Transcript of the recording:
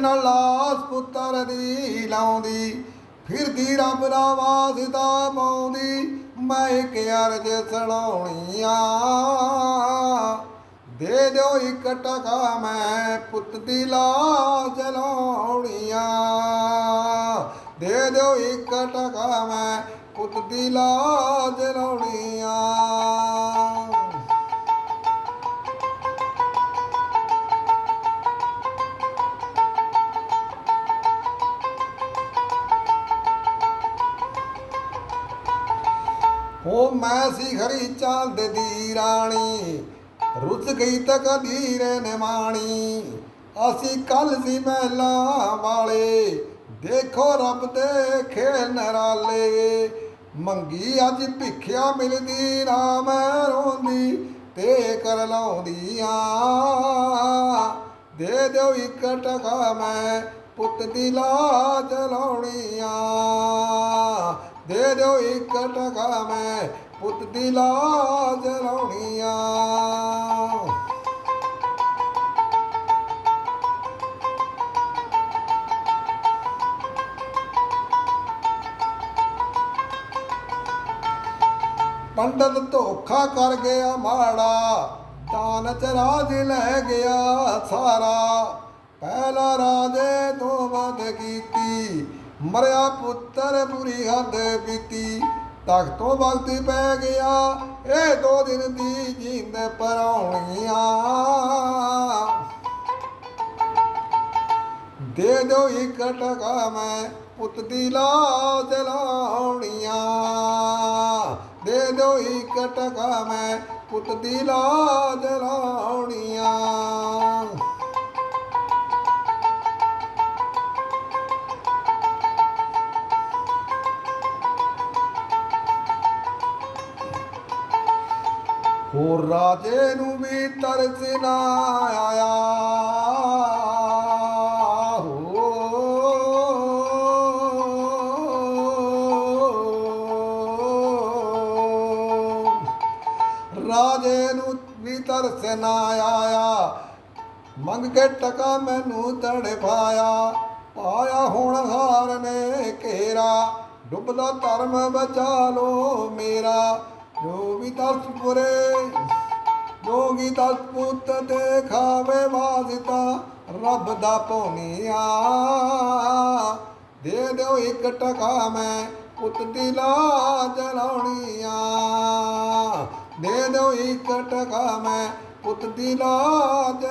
ਨਾਲ ਲਾਸ ਪੁੱਤਰ ਦੀ ਲਾਉਂਦੀ ਫਿਰਦੀ ਰੱਬ ਦਾ ਵਾਸਤਾ ਪਾਉਂਦੀ, ਮੈਂ ਇੱਕ ਅਰਜ ਸੁਣਾਉਣੀਆਂ। ਦੇ ਦਿਓ ਇੱਕ ਟਕਾ, ਮੈਂ ਪੁੱਤ ਦੀ ਲਾਜ ਲਾਉਣੀਆਂ ਦੇ ਦਿਓ ਇੱਕ ਟਕਾ, ਮੈਂ ਪੁੱਤ ਦੀ ਲਾਜ ਲਾਉਣੀਆਂ ਹੋ ਮੈਂ ਸੀ ਖਰੀ ਚੰਦ ਦੀ ਰਾਣੀ ਰੁੱਝ ਗਈ ਤਕਦੀਰ ਨੇ ਮਾਣੀ ਅਸੀਂ ਕੱਲ ਸੀ ਮਹਿਲਾ ਵਾਲੇ, ਦੇਖੋ ਰੱਬ ਦੇ ਖੇਲ ਨਰਾਲੇ। ਮੰਗੀ ਅੱਜ ਭਿੱਖਿਆ ਮਿਲਦੀ ਨਾ ਮੈਂ ਰੋਂਦੀ, ਤੇ ਕਰ ਲਾਉਂਦੀ ਲਾਉਂਦੀਆਂ। ਦੇ ਦਿਓ ਇੱਕ ਟਕਾ ਮੈਂ ਪੁੱਤ ਦੀ ਲਾਜ ਆ ਦੇ ਦਿਓ ਇੱਕ ਟਕਾ ਮੈਂ ਪੁੱਤ ਦੀ ਲਾਜ ਲਾਉਣੀਆਂ ਪੰਡਤ ਧੋਖਾ ਕਰ ਗਿਆ ਮਾੜਾ, ਦਾਨ ਚ ਰਾਜ ਲੈ ਗਿਆ ਸਾਰਾ। ਪਹਿਲਾ ਰਾਜੇ ਤੋਂ ਵੱਧ ਕੀਤੀ ਮਰਿਆ ਪੁੱਤਰ ਬੁਰੀ ਹੱਦ ਪੀਤੀ ਤਖਤੋਂ ਵਕਤ ਪੈ ਗਿਆ, ਇਹ ਦੋ ਦਿਨ ਦੀ ਜਿੰਦ ਪਰਾਉਣੀਆਂ ਦੇ ਦਿਓ ਇੱਕ ਟਕਾ ਮੈਂ ਪੁੱਤ ਦੀ ਲਾਜ ਲਾਉਣੀਆਂ। ਦੇ ਦੋ ਇੱਕ ਟਕਾ ਮੈਂ ਪੁੱਤ ਦੀ ਲਾਜ ਲਾਉਣੀਆਂ। ਹੋਰ ਰਾਜੇ ਨੂੰ ਵੀ ਤਰਸ ਨਾ ਆਇਆ। ਹੋ। ਰਾਜੇ ਨੂੰ ਵੀ ਤਰਸ ਨਾ ਆਇਆ। ਮੰਗ ਕੇ ਟਕਾ ਮੈਨੂੰ ਤੜਫਾਇਆ ਪਾਇਆ। ਹੁਣ ਹਾਰ ਨੇ ਘੇਰਾ। ਡੁੱਬਦਾ ਧਰਮ ਬਚਾ ਲੋ ਮੇਰਾ। ਜੋ ਵੀ ਤਰਸ ਪੁਰੇ, ਜੋਗੀ ਤਸ ਪੁੱਤ ਤੇ ਖਾਵੇ ਵਾਸਿਤਾ, ਰੱਬ ਦਾ ਪੌਨੀਆ ਦੇ ਦਿਓ ਇੱਕ ਟਕਾ ਮੈਂ ਪੁੱਤ ਦੀ ਲਾਜ ਲਾਉਣੀਆਂ। ਦੇ ਦਿਓ ਇੱਕ ਟਕਾ ਮੈਂ ਪੁੱਤ ਦੀ ਲਾਜ